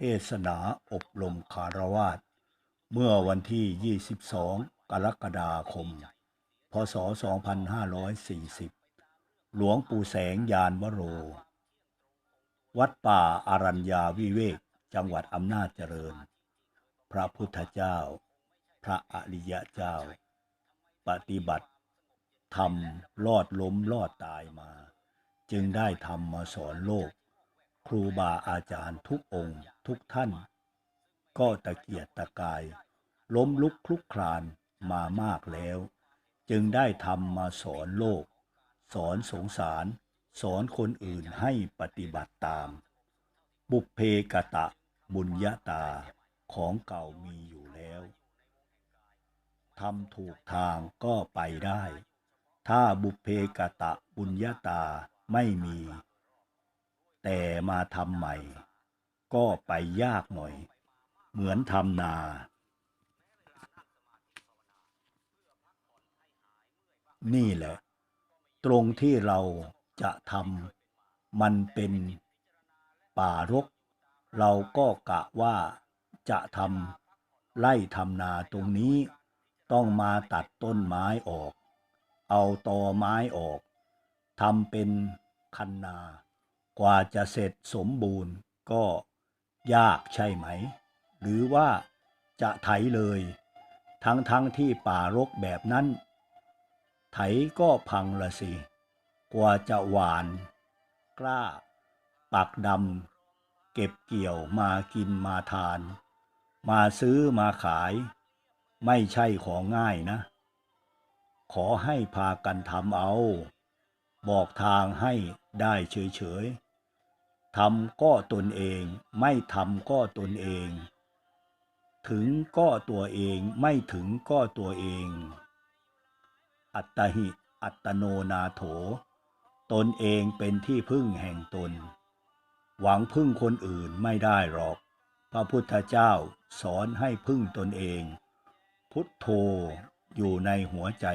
เทศนาอบรมคารวาสเมื่อวันที่ 22 กรกฎาคม พศ 2540 หลวงปู่แสงยานวโร วัดป่าอารัญญาวิเวก จังหวัดอำนาจเจริญ พระพุทธเจ้า พระอริยเจ้า ปฏิบัติทำรอดล้มรอดตายมา จึงได้ทำมาสอนโลก ครูบาอาจารย์ทุกองค์ทุกท่าน ก็ตะเกียกตะกาย ล้มลุกคลุกคลานมามากแล้ว จึงได้ทำมาสอนโลก สอนสงสาร สอนคนอื่นให้ปฏิบัติตาม บุพเพกตะบุญญาตาของเก่ามีอยู่แล้วทำถูกทางก็ไปได้ ถ้าบุพเพกตะบุญญาตาไม่มี แต่มาทำใหม่ ก็ไปยากหน่อย เหมือนทำนา นี่แหละ ตรงที่เราจะทำมันเป็นป่ารก เราก็กะว่าจะทำไล่ทำนาตรงนี้ ต้องมาตัดต้นไม้ออก เอาตอไม้ออกทำเป็นคันนา กว่าจะเสร็จสมบูรณ์ก็ยากใช่ไหม หรือว่าจะไถเลย ทั้งทั้งที่ป่ารกแบบนั้น ไถก็พังละสิ กว่าจะหวาน กล้า ปักดำเก็บเกี่ยวมากินมาทาน มาซื้อมาขาย ไม่ใช่ของง่ายนะ ขอให้พากันทำเอา บอกทางให้ได้เฉยๆ ทำก็ตนเอง ไม่ทำก็ตนเอง ถึงก็ตัวเองไม่ถึงก็ตัวเอง อัตตหิ อัตโนนาโถ ตนเองเป็นที่พึ่งแห่งตน หวังพึ่งคนอื่นไม่ได้หรอก พระพุทธเจ้าสอนให้พึ่งตนเอง พุทโธอยู่ในหัวใจ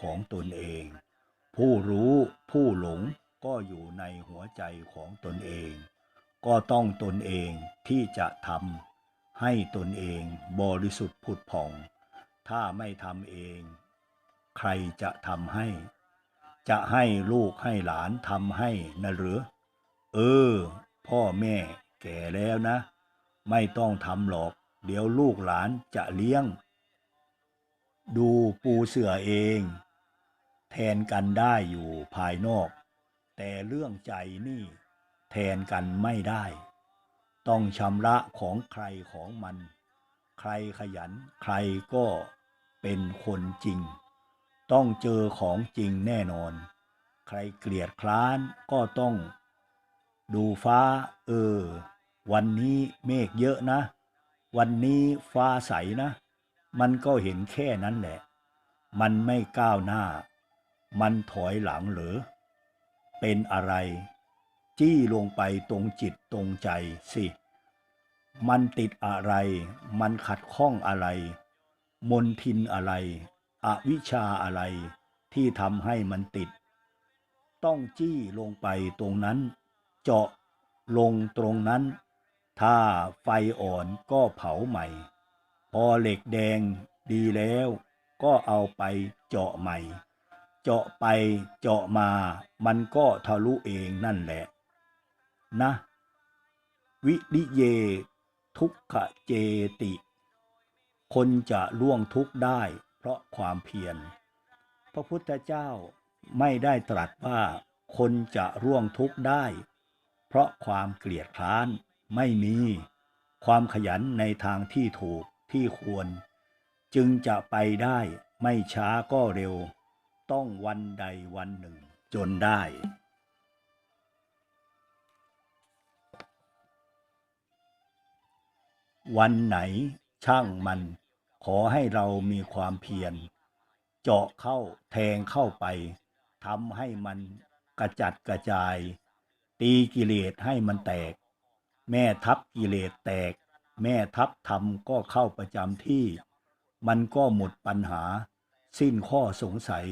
ของตนเอง ผู้รู้ผู้หลงก็อยู่ในหัวใจของตนเอง ก็ต้องตนเองที่จะทำให้ตนเองบริสุทธิ์ผุดผ่อง ถ้าไม่ทำเอง ใครจะทำให้ จะให้ลูกให้หลานทำให้นะหรือ เออ พ่อแม่แก่แล้วนะ ไม่ต้องทำหรอก เดี๋ยวลูกหลานจะเลี้ยง ดูปูเสือเอง แทนกันได้อยู่ภายนอก แต่เรื่องใจนี่ แทนกันไม่ได้ ต้องชำระของใครของมัน ใครขยัน ใครก็เป็นคนจริง ต้องเจอของจริงแน่นอน ใครเกลียดคร้านก็ต้อง ดูฟ้า เออ วันนี้เมฆเยอะนะ วันนี้ฟ้าใสนะ มันก็เห็นแค่นั้นแหละ มันไม่ก้าวหน้า มันถอยหลังเหรือ เป็นอะไร จี้ลงไปตรงจิตตรงใจสิ มันติดอะไร มันขัดข้องอะไร มนทินอะไร อวิชชาอะไร ที่ทำให้มันติด ต้องจี้ลงไปตรงนั้น เจาะลงตรงนั้น ถ้าไฟอ่อนก็เผาใหม่ พอเหล็กแดงดีแล้วก็เอาไปเจาะใหม่ เจาะไปเจาะมา มันก็ทะลุเองนั่นแหละ นะ วิริเย ทุกขเจติ คนจะล่วงทุกข์ได้เพราะความเพียร พระพุทธเจ้าไม่ได้ตรัสว่า คนจะร่วงทุกข์ได้ เพราะความเกลียดคร้านไม่มี ความขยันในทางที่ถูกที่ควร จึงจะไปได้ไม่ช้าก็เร็ว ต้องวันใดวันหนึ่งจนได้ วันไหนช่างมัน ขอให้เรามีความเพียร เจาะเข้าแทงเข้าไปทำให้มันกระจัดกระจาย ตีกิเลสให้มันแตก แม่ทัพกิเลสแตก แม่ทัพธรรมก็เข้าประจำที่ มันก็หมดปัญหา สิ้นข้อสงสัย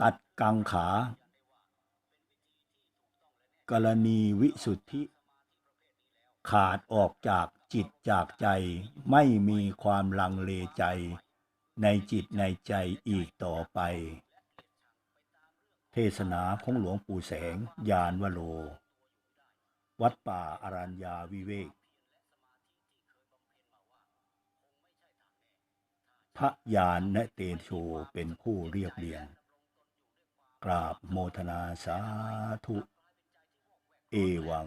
ตัดกังขา กรณีวิสุทธิ ขาดออกจากจิตจากใจไม่มีความลังเลใจ ในจิตในใจอีกต่อไป เทศนาของหลวงปู่แสงยานวโรวัดป่าอารัญญาวิเวก พระยานและเตโชเป็นผู้เรียบเรียง กราบโมทนาสาธุ เอวัง